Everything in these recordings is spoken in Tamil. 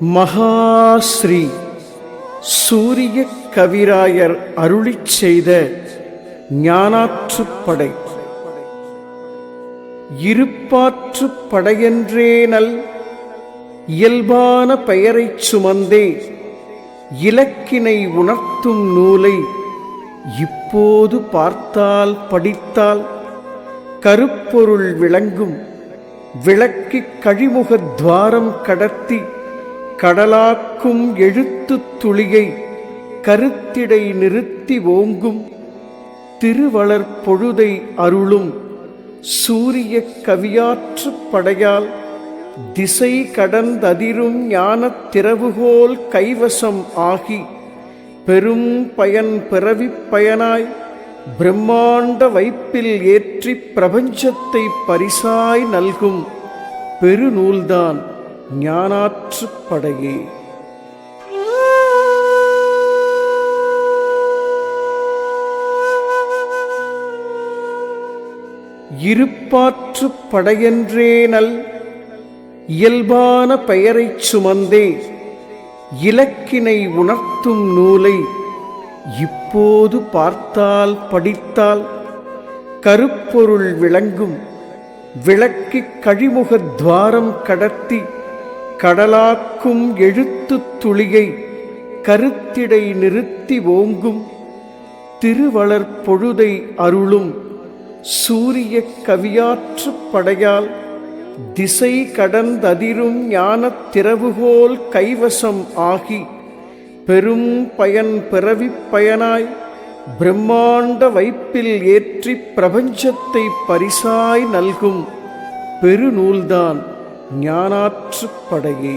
மகாஸ்ரீ சூரிய கவிராயர் அருளிச் செய்த ஞானாற்றுப்படை இருப்பாற்றுப் படையென்றேனல் இயல்பான பெயரைச் சுமந்தே இலக்கினை உணர்த்தும் நூலை இப்போது பார்த்தால் படித்தால் கருப்பொருள் விளங்கும். விளக்கிக் கழிமுகத் துவாரம் கடத்தி கடலாக்கும் எழுத்துத் துளியை கருத்திடை நிறுத்தி ஓங்கும் திருவளர் பொழுதை அருளும் சூரிய கவியாற்றுப் படையால் திசை கடந்ததிரும் ஞானத் திறவுகோல் கைவசம் ஆகி பெரும் பயன் பிறவிப் பயனாய் பிரம்மாண்ட வைப்பில் ஏற்றிப் பிரபஞ்சத்தை பரிசாய் நல்கும் பெருநூல்தான். ஞானாற்றுப் படையே. இருப்பாற்றுப் படையென்றேனல் இயல்பான பெயரைச் சுமந்தே இலக்கினை உணர்த்தும் நூலை இப்போது பார்த்தால் படித்தால் கருப்பொருள் விளங்கும் விளக்கிக் கழிமுகத் துவாரம் கடத்தி கடலாக்கும் எழுத்துத் துளியை கருத்திடை நிறுத்தி ஓங்கும் திருவளர் பொழுதை அருளும் சூரிய கவியாற்று படையால் திசை கடந்ததிரும் ஞானத் திறவுகோல் கைவசம் ஆகி பெரும் பயன் பிறவிப் பயனாய் பிரம்மாண்ட வைப்பில் ஏற்றிப் பிரபஞ்சத்தை பரிசாய் நல்கும் பெருநூல்தான். ஞானாற்றுப்படையே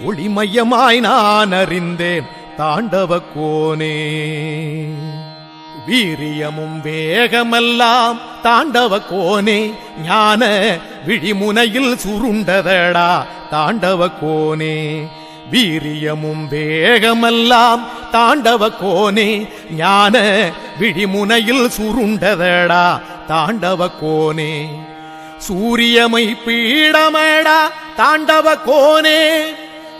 ஒளிமயமாய் நான் அறிந்தேன் தாண்டவ கோனே. வீரியமும் வேகமெல்லாம் தாண்டவ கோனே. ஞான விழிமுனையில் சுருண்டதடா தாண்டவ கோனே. வீரியமும் வேகமெல்லாம் தாண்டவ கோனே. ஞான விழிமுனையில் சுருண்டதடா தாண்டவ கோனே. சூரியமை பீடமடா தாண்டவ கோனே.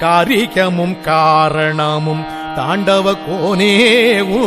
காரிகமும் காரணமும் தாண்டவ கோனேவோ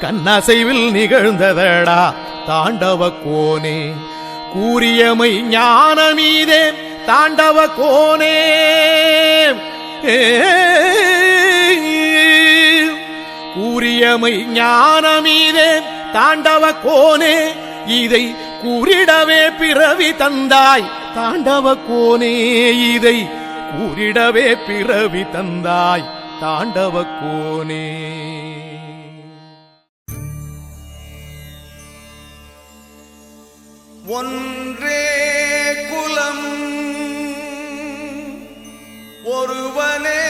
கண்ணசைவில் நிகழ்ந்ததடா தாண்டவ கோனே. கூறியமை ஞானமீதே தாண்டவ கோனே. கூறியமை ஞானமீதே தாண்டவ கோனே. இதை கூறிடவே பிறவி தந்தாய் தாண்டவ கோனே. இதை கூறிடவே பிறவி தந்தாய் தாண்டவ கோனே. ஒன்றே குலம் ஒருவனே